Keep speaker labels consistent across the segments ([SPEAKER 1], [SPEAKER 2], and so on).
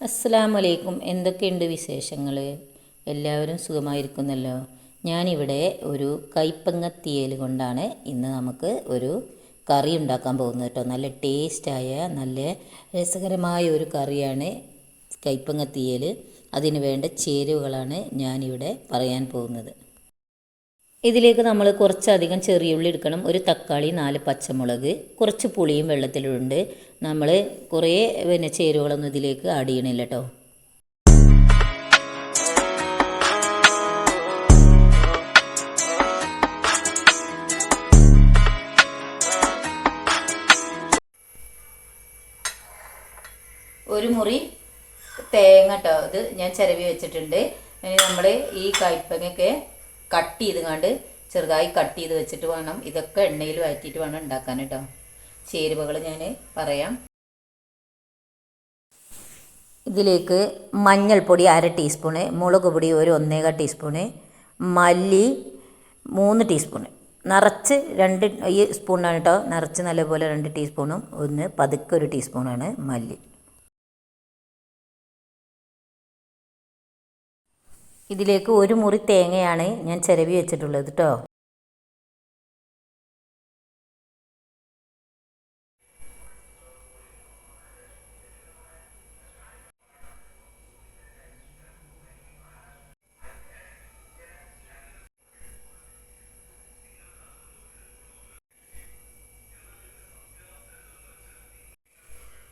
[SPEAKER 1] അസ്സലാമലൈക്കും. എന്തൊക്കെയുണ്ട് വിശേഷങ്ങൾ എല്ലാവരും സുഖമായിരിക്കുന്നല്ലോ? ഞാനിവിടെ ഒരു കൈപ്പങ്ങത്തിയേൽ കൊണ്ടാണ് ഇന്ന് നമുക്ക് ഒരു കറി ഉണ്ടാക്കാൻ പോകുന്നത് കേട്ടോ. നല്ല ടേസ്റ്റായ നല്ല രസകരമായ ഒരു കറിയാണ് കൈപ്പങ്ങത്തിയേൽ. അതിന് വേണ്ട ചേരുവകളാണ് ഞാനിവിടെ പറയാൻ പോകുന്നത്. ഇതിലേക്ക് നമ്മൾ കുറച്ചധികം ചെറിയ ഉള്ളി എടുക്കണം. ഒരു തക്കാളി നാല് പച്ചമുളക് കുറച്ച് പുളിയും വെള്ളത്തിലുണ്ട്. നമ്മൾ കുറേ പിന്നെ ചേരുവകളൊന്നും ഇതിലേക്ക് ആഡ് ചെയ്യണില്ല കേട്ടോ ഒരു മുറി തേങ്ങ കേട്ടോ ഇത് ഞാൻ ചിരവി വെച്ചിട്ടുണ്ട്. നമ്മൾ ഈ കയ്പങ്ങയൊക്കെ കട്ട് ചെയ്ത് കണ്ട് ചെറുതായി കട്ട് ചെയ്ത് വെച്ചിട്ട് വേണം. ഇതൊക്കെ എണ്ണയിൽ വഴറ്റിയിട്ട് വേണം ഉണ്ടാക്കാൻ കേട്ടോ. ചേരുവകൾ ഞാൻ പറയാം. ഇതിലേക്ക് മഞ്ഞൾപ്പൊടി അര ടീസ്പൂണ് മുളക് പൊടി ഒരു ഒന്നേക ടീസ്പൂണ് മല്ലി മൂന്ന് ടീസ്പൂണ്. നിറച്ച് രണ്ട് ഈ സ്പൂണാണ് കേട്ടോ. നിറച്ച് നല്ലപോലെ രണ്ട് ടീസ്പൂണും ഒന്ന് പതുക്കെ ഒരു ടീസ്പൂണാണ് മല്ലി. ഇതിലേക്ക് ഒരു മുറി തേങ്ങയാണ് ഞാൻ ചിരവി വെച്ചിട്ടുള്ളത് കേട്ടോ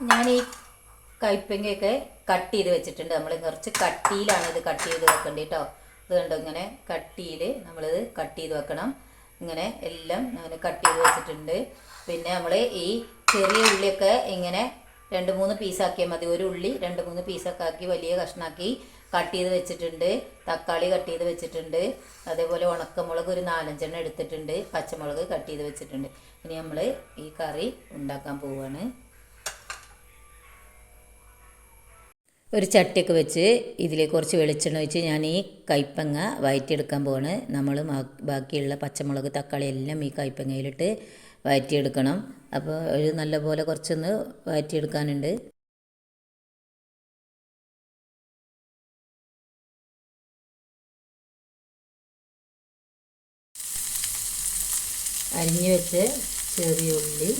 [SPEAKER 1] ഞാൻ ഈ കയ്പങ്ങയൊക്കെ കട്ട് ചെയ്ത് വെച്ചിട്ടുണ്ട്. നമ്മൾ കുറച്ച് കട്ടിയിലാണ് ഇത് കട്ട് ചെയ്ത് വെക്കേണ്ടത് കേട്ടോ ഇത് കണ്ടോ? ഇങ്ങനെ കട്ടിയിൽ നമ്മളിത് കട്ട് ചെയ്ത് വെക്കണം. ഇങ്ങനെ എല്ലാം അങ്ങനെ കട്ട് ചെയ്ത് വെച്ചിട്ടുണ്ട്. പിന്നെ നമ്മൾ ഈ ചെറിയ ഉള്ളിയൊക്കെ ഇങ്ങനെ രണ്ട് മൂന്ന് പീസാക്കിയാൽ മതി. ഒരു ഉള്ളി രണ്ട് മൂന്ന് പീസൊക്കെ ആക്കി വലിയ കഷ്ണമാക്കി കട്ട് ചെയ്ത് വെച്ചിട്ടുണ്ട്. തക്കാളി കട്ട് ചെയ്ത് വെച്ചിട്ടുണ്ട്. അതേപോലെ ഉണക്കമുളക് ഒരു നാലഞ്ചെണ്ണം എടുത്തിട്ടുണ്ട്. പച്ചമുളക് കട്ട് ചെയ്ത് വെച്ചിട്ടുണ്ട്. ഇനി നമ്മൾ ഈ കറി ഉണ്ടാക്കാൻ പോവുകയാണ് ഒരു ചട്ടിയൊക്കെ വെച്ച് ഇതിൽ കുറച്ച് വെളിച്ചെണ്ണ ഒഴിച്ച് ഞാൻ ഈ കൈപ്പങ്ങ വയറ്റിയെടുക്കാൻ പോവാണ്. നമ്മൾ ബാക്കിയുള്ള പച്ചമുളക് തക്കാളി എല്ലാം ഈ കൈപ്പങ്ങയിലിട്ട് വയറ്റിയെടുക്കണം. അപ്പോൾ ഒരു നല്ല പോലെ കുറച്ചൊന്ന് വയറ്റിയെടുക്കാനുണ്ട്. അരിഞ്ഞു വെച്ച് ചെറിയ ഉള്ളി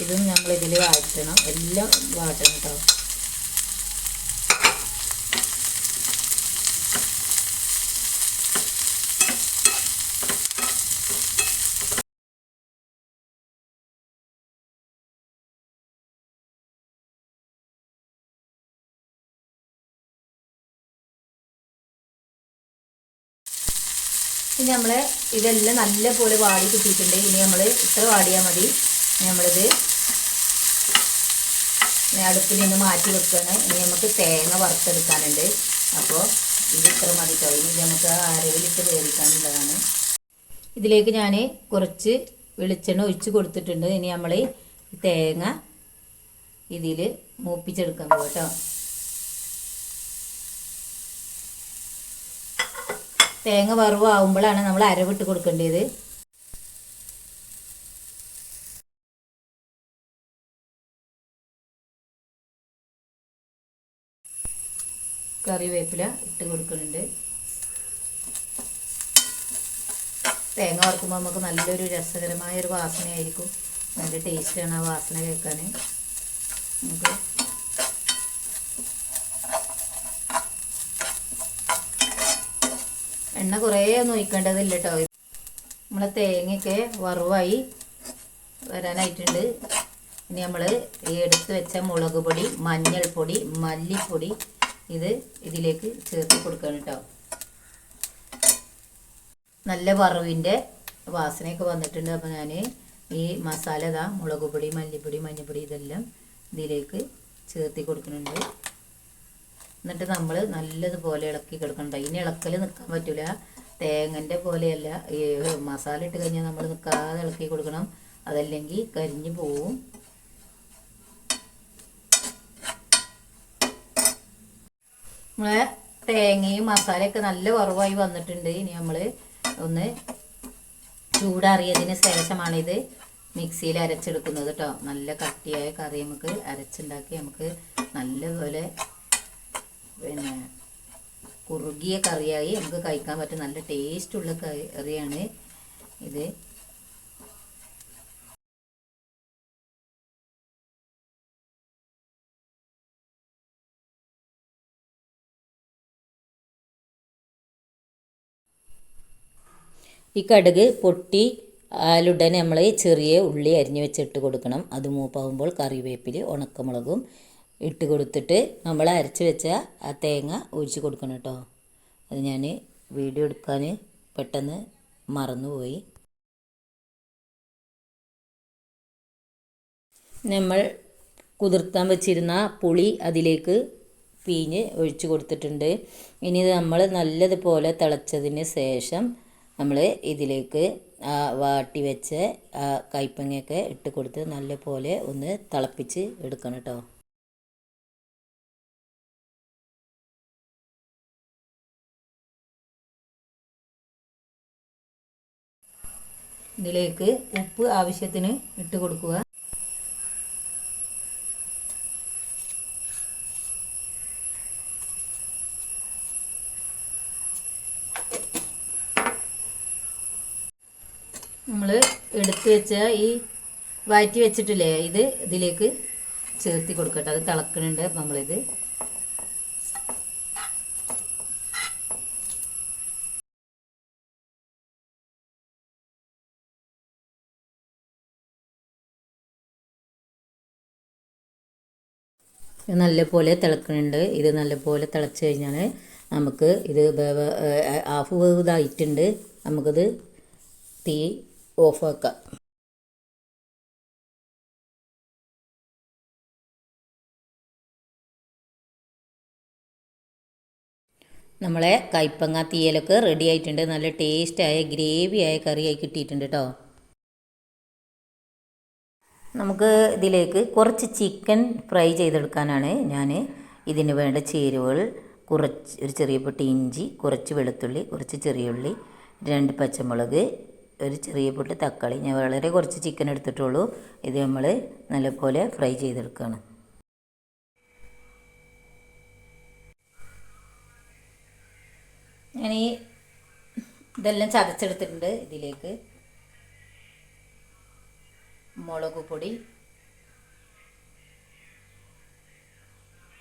[SPEAKER 1] ഇതും നമ്മൾ ഇതിൽ വാട്ടണം എല്ലാം വാട്ടണം കേട്ടോ ഇനി നമ്മൾ ഇതെല്ലാം നല്ലപോലെ വാടി കിട്ടിയിട്ടുണ്ട്. ഇനി നമ്മൾ ഇത്ര വാടിയാൽ മതി. നമ്മളിത് അടുപ്പിൽ നിന്ന് മാറ്റി വെക്കുകയാണ് ഇനി നമുക്ക് തേങ്ങ വറുത്തെടുക്കാനുണ്ട്. അപ്പോൾ ഇത് ഇത്ര മതി കഴിഞ്ഞ് നമുക്ക് അരവിലിട്ട് വേവിക്കാനുള്ളതാണ്. ഇതിലേക്ക് ഞാൻ കുറച്ച് വെളിച്ചെണ്ണ ഒഴിച്ച് കൊടുത്തിട്ടുണ്ട്. ഇനി നമ്മൾ തേങ്ങ ഇതിൽ മൂപ്പിച്ചെടുക്കാൻ പോകും കേട്ടോ തേങ്ങ വറവാകുമ്പോഴാണ് നമ്മൾ അരവിട്ട് കൊടുക്കേണ്ടത്. കറിവേപ്പില ഇട്ട് കൊടുക്കുന്നുണ്ട്. തേങ്ങ വറുക്കുമ്പോൾ നമുക്ക് നല്ലൊരു രസകരമായ ഒരു വാസനയായിരിക്കും. നല്ല ടേസ്റ്റാണ് ആ വാസന കേൾക്കാൻ നമുക്ക് എണ്ണ കുറേ ഒന്നും കേട്ടോ നമ്മളെ തേങ്ങയൊക്കെ വറുവായി വരാനായിട്ടുണ്ട്. ഇനി നമ്മൾ എടുത്ത് വെച്ച മുളക് പൊടി മഞ്ഞൾപ്പൊടി മല്ലിപ്പൊടി ഇത് ഇതിലേക്ക് ചേർത്ത് കൊടുക്കണം കേട്ടോ നല്ല വറവിന്റെ വാസനയൊക്കെ വന്നിട്ടുണ്ട്. അപ്പോൾ ഞാൻ ഈ മസാല ഇതാ മുളക് പൊടി മല്ലിപ്പൊടി മഞ്ഞൾപ്പൊടി ഇതെല്ലാം ഇതിലേക്ക് ചേർത്തി കൊടുക്കുന്നുണ്ട്. എന്നിട്ട് നമ്മൾ നല്ലതുപോലെ ഇളക്കി കൊടുക്കണം ഇനി ഇളക്കൽ നിൽക്കാൻ പറ്റില്ല തേങ്ങന്റെ പോലെയല്ല. ഈ മസാല ഇട്ട് കഴിഞ്ഞാൽ നമ്മൾ നിൽക്കാതെ ഇളക്കി കൊടുക്കണം. അതല്ലെങ്കിൽ കരിഞ്ഞു പോവും. നമ്മളെ തേങ്ങയും മസാലയൊക്കെ നല്ല കുറവായി വന്നിട്ടുണ്ട്. ഇനി നമ്മൾ ഒന്ന് ചൂടാറിയതിന് ശേഷമാണിത് മിക്സിയിൽ അരച്ചെടുക്കുന്നത് കേട്ടോ നല്ല കട്ടിയായ കറി നമുക്ക് അരച്ചുണ്ടാക്കി നമുക്ക് നല്ലപോലെ പിന്നെ കുറുകിയ കറിയായി നമുക്ക് കഴിക്കാൻ പറ്റും. നല്ല ടേസ്റ്റുള്ള കറിയാണ് ഇത്. ഈ കടുക് പൊട്ടി ആലുടനെ നമ്മൾ ചെറിയ ഉള്ളി അരിഞ്ഞ് വെച്ചിട്ട് കൊടുക്കണം. അത് മൂപ്പാകുമ്പോൾ കറിവേപ്പിൽ ഉണക്കമുളകും ഇട്ട് കൊടുത്തിട്ട് നമ്മൾ അരച്ച് വെച്ച ആ തേങ്ങ ഒഴിച്ച് കൊടുക്കണം കേട്ടോ അത് ഞാൻ വീഡിയോ എടുക്കാൻ പെട്ടെന്ന് മറന്നുപോയി. നമ്മൾ കുതിർത്താൻ വെച്ചിരുന്ന പുളി അതിലേക്ക് പിഴിഞ്ഞ് ഒഴിച്ച് കൊടുത്തിട്ടുണ്ട്. ഇനി ഇത് നമ്മൾ നല്ലതുപോലെ തിളച്ചതിന് ശേഷം നമ്മൾ ഇതിലേക്ക് വാട്ടി വെച്ച കൈപ്പങ്ങയൊക്കെ ഇട്ട് കൊടുത്ത് നല്ല പോലെ ഒന്ന് തിളപ്പിച്ച് എടുക്കണം കേട്ടോ ഇതിലേക്ക് ഉപ്പ് ആവശ്യത്തിന് ഇട്ട് കൊടുക്കുക. എടുത്തു വെച്ച ഈ വഴറ്റി വെച്ചിട്ടില്ലേ ഇത് ഇതിലേക്ക് ചേർത്തി കൊടുക്കട്ടെ. അത് തിളക്കണുണ്ട് നമ്മളിത് നല്ലപോലെ തിളക്കുന്നുണ്ട് ഇത് നല്ലപോലെ തിളച്ച് കഴിഞ്ഞാൽ നമുക്ക് ഇത് ഹാഫ് വേവ് ഇതായിട്ടുണ്ട് നമുക്കത് തീ ഓഫാക്കാം. നമ്മളെ കൈപ്പങ്ങ തീയലൊക്കെ റെഡി ആയിട്ടുണ്ട്. നല്ല ടേസ്റ്റായ ഗ്രേവിയായ കറിയായി കിട്ടിയിട്ടുണ്ട് കേട്ടോ നമുക്ക് ഇതിലേക്ക് കുറച്ച് ചിക്കൻ ഫ്രൈ ചെയ്തെടുക്കാനാണ് ഞാൻ ഇതിന് വേണ്ട ചേരുവകൾ കുറച്ച് ഒരു ചെറിയ പൊട്ടി ഇഞ്ചി കുറച്ച് വെളുത്തുള്ളി കുറച്ച് ചെറിയ ഉള്ളി രണ്ട് പച്ചമുളക് ഒരു ചെറിയ പൊട്ട് തക്കാളി. ഞാൻ വളരെ കുറച്ച് ചിക്കൻ എടുത്തിട്ടുള്ളൂ. ഇത് നമ്മൾ നല്ലപോലെ ഫ്രൈ ചെയ്തെടുക്കുകയാണ് ഞാൻ ഈ ഇതെല്ലാം ചതച്ചെടുത്തിട്ടുണ്ട് ഇതിലേക്ക്. മുളക് പൊടി.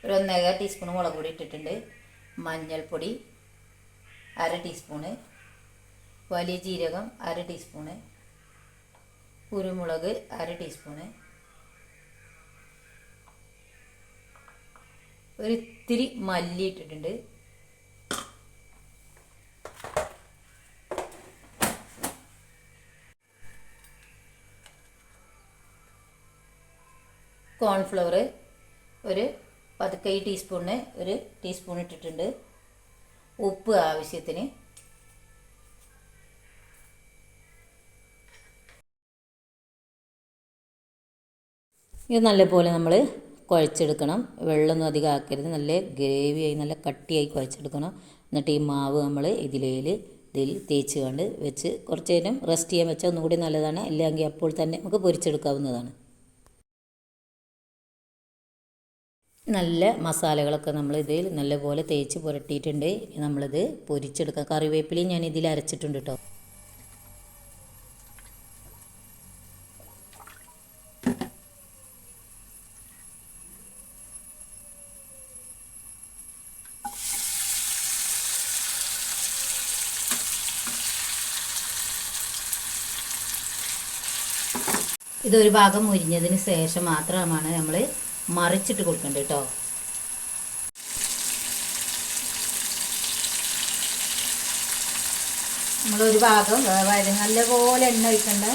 [SPEAKER 1] ഒരു ഒന്നര ടീസ്പൂൺ മുളക് പൊടി ഇട്ടിട്ടുണ്ട്. മഞ്ഞൾപ്പൊടി. അര ടീസ്പൂണ് വലിയ ജീരകം അര ടീസ്പൂണ്. കുരുമുളക് അര ടീസ്പൂണ്. ഒരു ഇത്തിരി മല്ലി ഇട്ടിട്ടുണ്ട്. കോൺഫ്ലവർ ഒരു പതുക്കെ ഈ ടീസ്പൂണിന് ഒരു ടീസ്പൂൺ ഇട്ടിട്ടുണ്ട്. ഉപ്പ് ആവശ്യത്തിന് ഇത് നല്ലപോലെ നമ്മൾ കുഴച്ചെടുക്കണം. വെള്ളമൊന്നും അധികം ആക്കരുത്. നല്ല ഗ്രേവിയായി നല്ല കട്ടിയായി കുഴച്ചെടുക്കണം. എന്നിട്ട് ഈ മാവ് നമ്മൾ ഇതിലേൽ ഇതിൽ തേച്ച് കണ്ട് വെച്ച് കുറച്ച് നേരം റെസ്റ്റ് ചെയ്യാൻ വെച്ചാൽ ഒന്നുകൂടി നല്ലതാണ്. അല്ലെങ്കിൽ അപ്പോൾ തന്നെ നമുക്ക് പൊരിച്ചെടുക്കാവുന്നതാണ്. നല്ല മസാലകളൊക്കെ നമ്മൾ ഇതിൽ നല്ലപോലെ തേച്ച് പുരട്ടിയിട്ടുണ്ട്. നമ്മളിത് പൊരിച്ചെടുക്കാം. കറിവേപ്പിലയും ഞാൻ ഇതിൽ അരച്ചിട്ടുണ്ട് കേട്ടോ ഇതൊരു ഭാഗം മുരിഞ്ഞതിന് ശേഷം മാത്രമാണ് നമ്മൾ മറിച്ചിട്ട് കൊടുക്കേണ്ടത് കേട്ടോ. നമ്മളൊരു ഭാഗം വേവായത് നല്ലപോലെ എണ്ണ ഒഴിക്കേണ്ട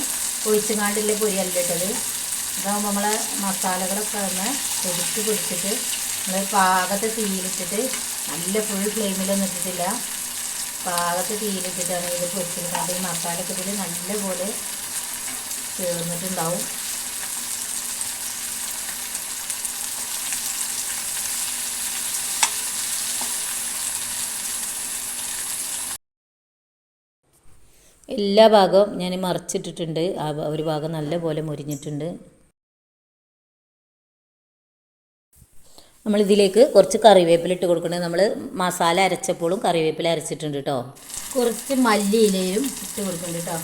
[SPEAKER 1] ഒഴിച്ചുങ്ങാണ്ടുള്ള പൊരിയല്ല ഇട്ടത്. അതാകുമ്പോൾ നമ്മളെ മസാലകളൊക്കെ ഒന്ന് പൊടിച്ച് പൊടിച്ചിട്ട് നമ്മൾ പാകത്തെ തീയിലിട്ടിട്ട് നല്ല ഫുൾ ഫ്ലെയിമിലൊന്നും ഇട്ടിട്ടില്ല. പാകത്തെ തീയിലിട്ടിട്ടാണ് ഇത് പൊരിച്ചെടുക്കുന്നത് ഈ മസാലയൊക്കെ ഇതിൽ നല്ലപോലെ ചേർന്നിട്ടുണ്ടാവും. എല്ലാ ഭാഗവും ഞാൻ മറിച്ചിട്ടിട്ടുണ്ട്. ആ ഒരു ഭാഗം നല്ലപോലെ മുരിഞ്ഞിട്ടുണ്ട്. നമ്മളിതിലേക്ക് കുറച്ച് കറിവേപ്പില ഇട്ട് കൊടുക്കണേ. നമ്മൾ മസാല അരച്ചപ്പോഴും കറിവേപ്പില അരച്ചിട്ടുണ്ട് കേട്ടോ കുറച്ച് മല്ലിയിലയും ഇട്ട് കൊടുക്കുന്നുണ്ട് കേട്ടോ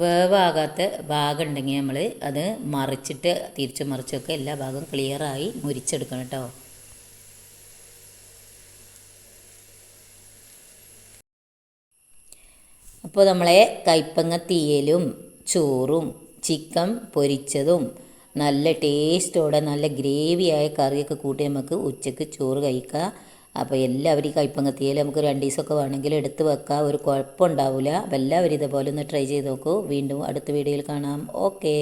[SPEAKER 1] വേവാകാത്ത ഭാഗം ഉണ്ടെങ്കിൽ നമ്മൾ അത് മറിച്ചിട്ട് തിരിച്ചു മറിച്ചൊക്കെ എല്ലാ ഭാഗവും ക്ലിയറായി മുരിച്ചെടുക്കണം കേട്ടോ. അപ്പോൾ നമ്മളെ കൈപ്പങ്ങ തീയലും ചോറും ചിക്കൻ പൊരിച്ചതും നല്ല ടേസ്റ്റോടെ നല്ല ഗ്രേവിയായ കറിയൊക്കെ കൂട്ടി നമുക്ക് ഉച്ചയ്ക്ക് ചോറ് കഴിക്കാം. അപ്പോൾ എല്ലാവരും ഈ കൈപ്പങ്ങ തീയൽ നമുക്ക് രണ്ട് ദിവസമൊക്കെ വേണമെങ്കിൽ എടുത്ത് വെക്കാം. ഒരു കുഴപ്പമുണ്ടാവില്ല അപ്പോൾ എല്ലാവരും ഇതേപോലെ ഒന്ന് ട്രൈ ചെയ്ത് നോക്കൂ. വീണ്ടും അടുത്ത വീഡിയോയിൽ കാണാം. ഓക്കെ